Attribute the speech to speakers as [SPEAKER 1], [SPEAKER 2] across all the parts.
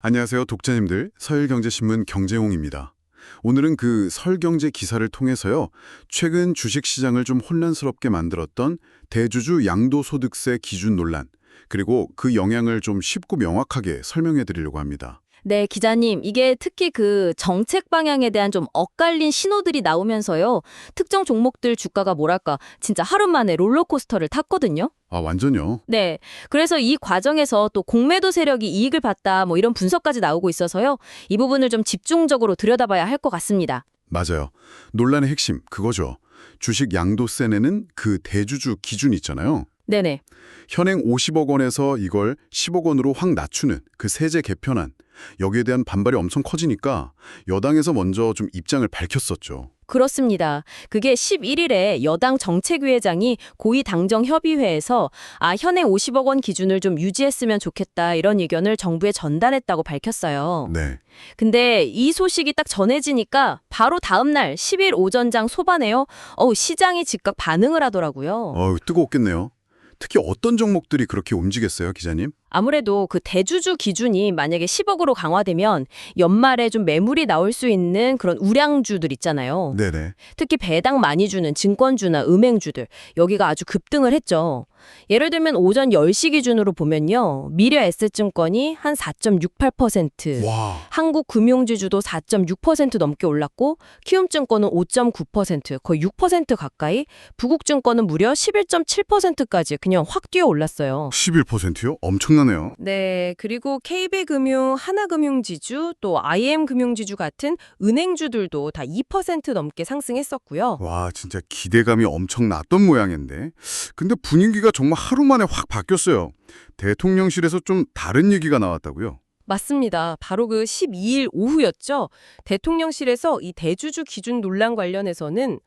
[SPEAKER 1] 안녕하세요, 독자님들. 서일경제신문 경제홍입니다. 오늘은 그 설경제 기사를 통해서요, 최근 주식시장을 좀 혼란스럽게 만들었던 대주주 양도소득세 기준 논란, 그리고 그 영향을 좀 쉽고 명확하게 설명해 드리려고 합니다.
[SPEAKER 2] 네, 기자님. 이게 특히 그 정책 방향에 대한 좀 엇갈린 신호들이 나오면서요. 특정 종목들 주가가 뭐랄까, 진짜 하루 만에 롤러코스터를 탔거든요.
[SPEAKER 1] 아, 완전요?
[SPEAKER 2] 네. 그래서 이 과정에서 또 공매도 세력이 이익을 봤다, 뭐 이런 분석까지 나오고 있어서요. 이 부분을 좀 집중적으로 들여다봐야 할 것 같습니다.
[SPEAKER 1] 맞아요. 논란의 핵심, 그거죠. 주식 양도세 내는 그 대주주 기준 있잖아요.
[SPEAKER 2] 네네.
[SPEAKER 1] 현행 50억 원에서 이걸 10억 원으로 확 낮추는 그 세제 개편안, 여기에 대한 반발이 엄청 커지니까 여당에서 먼저 좀 입장을 밝혔었죠.
[SPEAKER 2] 그렇습니다. 그게 11일에 여당 정책위회장이 고위당정협의회에서 아, 현행 50억 원 기준을 좀 유지했으면 좋겠다 이런 의견을 정부에 전달했다고 밝혔어요.
[SPEAKER 1] 네.
[SPEAKER 2] 근데 이 소식이 딱 전해지니까 바로 다음 날 10일 오전장 소반에요. 어우, 시장이 즉각 반응을 하더라고요.
[SPEAKER 1] 어우, 뜨거웠겠네요. 특히 어떤 종목들이 그렇게 움직였어요, 기자님?
[SPEAKER 2] 아무래도 그 대주주 기준이 만약에 10억으로 강화되면 연말에 좀 매물이 나올 수 있는 그런 우량주들 있잖아요.
[SPEAKER 1] 네네.
[SPEAKER 2] 특히 배당 많이 주는 증권주나 음행주들 여기가 아주 급등을 했죠. 예를 들면 오전 10시 기준으로 보면요. 미래에셋증권이 한 4.68%,
[SPEAKER 1] 와,
[SPEAKER 2] 한국금융지주도 4.6% 넘게 올랐고 키움증권은 5.9% 거의 6% 가까이 부국증권은 무려 11.7%까지 그냥 확 뛰어 올랐어요.
[SPEAKER 1] 11%요? 엄청 나네요.
[SPEAKER 2] 네, 그리고 KB금융, 하나금융지주, 또 IM금융지주 같은 은행주들도 다 2% 넘게 상승했었고요.
[SPEAKER 1] 와, 진짜 기대감이 엄청 났던 모양인데. 근데 분위기가 정말 하루 만에 확 바뀌었어요. 대통령실에서 좀 다른 얘기가 나왔다고요?
[SPEAKER 2] 맞습니다. 바로 그 12일 오후였죠. 대통령실에서 이 대주주 기준 논란 관련해서는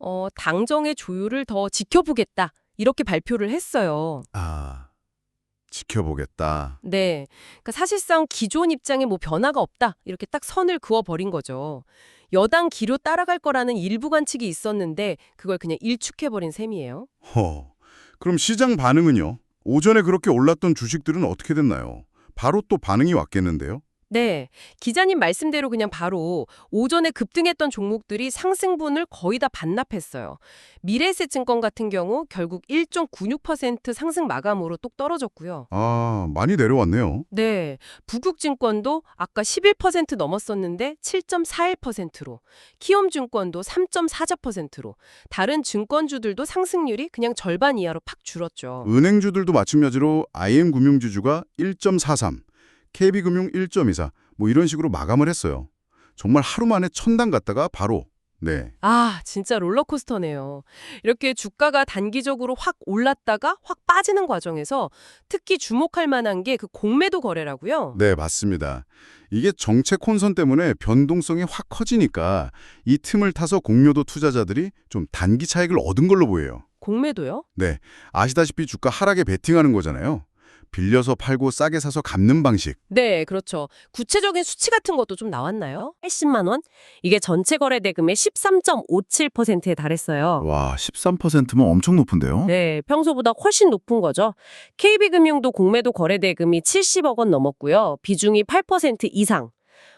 [SPEAKER 2] 어, 당정의 조율을 더 지켜보겠다. 이렇게 발표를 했어요.
[SPEAKER 1] 아, 지켜보겠다.
[SPEAKER 2] 네. 그러니까 사실상 기존 입장에 뭐 변화가 없다. 이렇게 딱 선을 그어 버린 거죠. 여당 기로 따라갈 거라는 일부 관측이 있었는데 그걸 그냥 일축해 버린 셈이에요.
[SPEAKER 1] 허, 그럼 시장 반응은요? 오전에 그렇게 올랐던 주식들은 어떻게 됐나요? 바로 또 반응이 왔겠는데요?
[SPEAKER 2] 네. 기자님 말씀대로 그냥 바로 오전에 급등했던 종목들이 상승분을 거의 다 반납했어요. 미래에셋증권 같은 경우 결국 1.96% 상승 마감으로 똑 떨어졌고요.
[SPEAKER 1] 아, 많이 내려왔네요.
[SPEAKER 2] 네. 부국증권도 아까 11% 넘었었는데 7.41%로, 키움증권도 3.44%로, 다른 증권주들도 상승률이 그냥 절반 이하로 팍 줄었죠.
[SPEAKER 1] 은행주들도 마찬가지로 IM금융지주가 1.43, KB금융 1.24, 뭐 이런 식으로 마감을 했어요. 정말 하루 만에 천당 갔다가 바로 네,
[SPEAKER 2] 아, 진짜 롤러코스터네요. 이렇게 주가가 단기적으로 확 올랐다가 확 빠지는 과정에서 특히 주목할 만한 게 그 공매도 거래라고요.
[SPEAKER 1] 네 맞습니다. 이게 정책 혼선 때문에 변동성이 확 커지니까 이 틈을 타서 공묘도 투자자들이 좀 단기 차익을 얻은 걸로 보여요.
[SPEAKER 2] 공매도요?
[SPEAKER 1] 네, 아시다시피 주가 하락에 베팅하는 거잖아요. 빌려서 팔고 싸게 사서 갚는 방식.
[SPEAKER 2] 네, 그렇죠. 구체적인 수치 같은 것도 좀 나왔나요? 80만 원? 이게 전체 거래 대금의 13.57%에 달했어요.
[SPEAKER 1] 와, 13%면 엄청 높은데요?
[SPEAKER 2] 네, 평소보다 훨씬 높은 거죠. KB금융도 공매도 거래 대금이 70억 원 넘었고요. 비중이 8% 이상.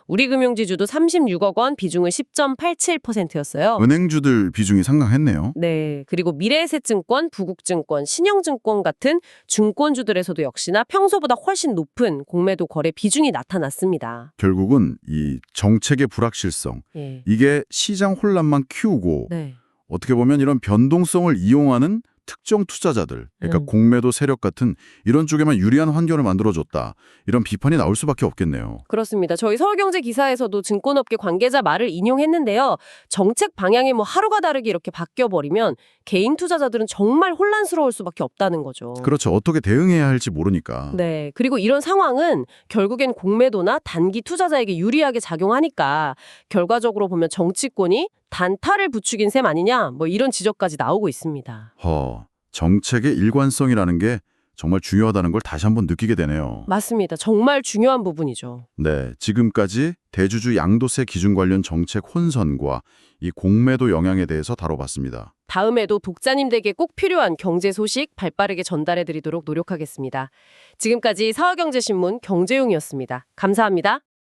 [SPEAKER 2] 우리금융지주도 36억 원, 비중은 10.87%였어요.
[SPEAKER 1] 은행주들 비중이 상당했네요.
[SPEAKER 2] 네, 그리고 미래에셋증권, 부국증권, 신영증권 같은 증권주들에서도 역시나 평소보다 훨씬 높은 공매도 거래 비중이 나타났습니다.
[SPEAKER 1] 결국은 이 정책의 불확실성,
[SPEAKER 2] 예.
[SPEAKER 1] 이게 시장 혼란만 키우고
[SPEAKER 2] 네.
[SPEAKER 1] 어떻게 보면 이런 변동성을 이용하는 특정 투자자들, 그러니까
[SPEAKER 2] 음.
[SPEAKER 1] 공매도 세력 같은 이런 쪽에만 유리한 환경을 만들어줬다. 이런 비판이 나올 수밖에 없겠네요.
[SPEAKER 2] 그렇습니다. 저희 서울경제 기사에서도 증권업계 관계자 말을 인용했는데요. 정책 방향이 뭐 하루가 다르게 이렇게 바뀌어버리면 개인 투자자들은 정말 혼란스러울 수밖에 없다는 거죠.
[SPEAKER 1] 그렇죠. 어떻게 대응해야 할지 모르니까.
[SPEAKER 2] 네. 그리고 이런 상황은 결국엔 공매도나 단기 투자자에게 유리하게 작용하니까 결과적으로 보면 정치권이 단타를 부추긴 셈 아니냐 뭐 이런 지적까지 나오고 있습니다.
[SPEAKER 1] 허, 정책의 일관성이라는 게 정말 중요하다는 걸 다시 한번 느끼게 되네요.
[SPEAKER 2] 맞습니다. 정말 중요한 부분이죠.
[SPEAKER 1] 네, 지금까지 대주주 양도세 기준 관련 정책 혼선과 이 공매도 영향에 대해서 다뤄봤습니다.
[SPEAKER 2] 다음에도 독자님들에게 꼭 필요한 경제 소식 발빠르게 전달해 드리도록 노력하겠습니다. 지금까지 서화경제신문 경제용이었습니다. 감사합니다.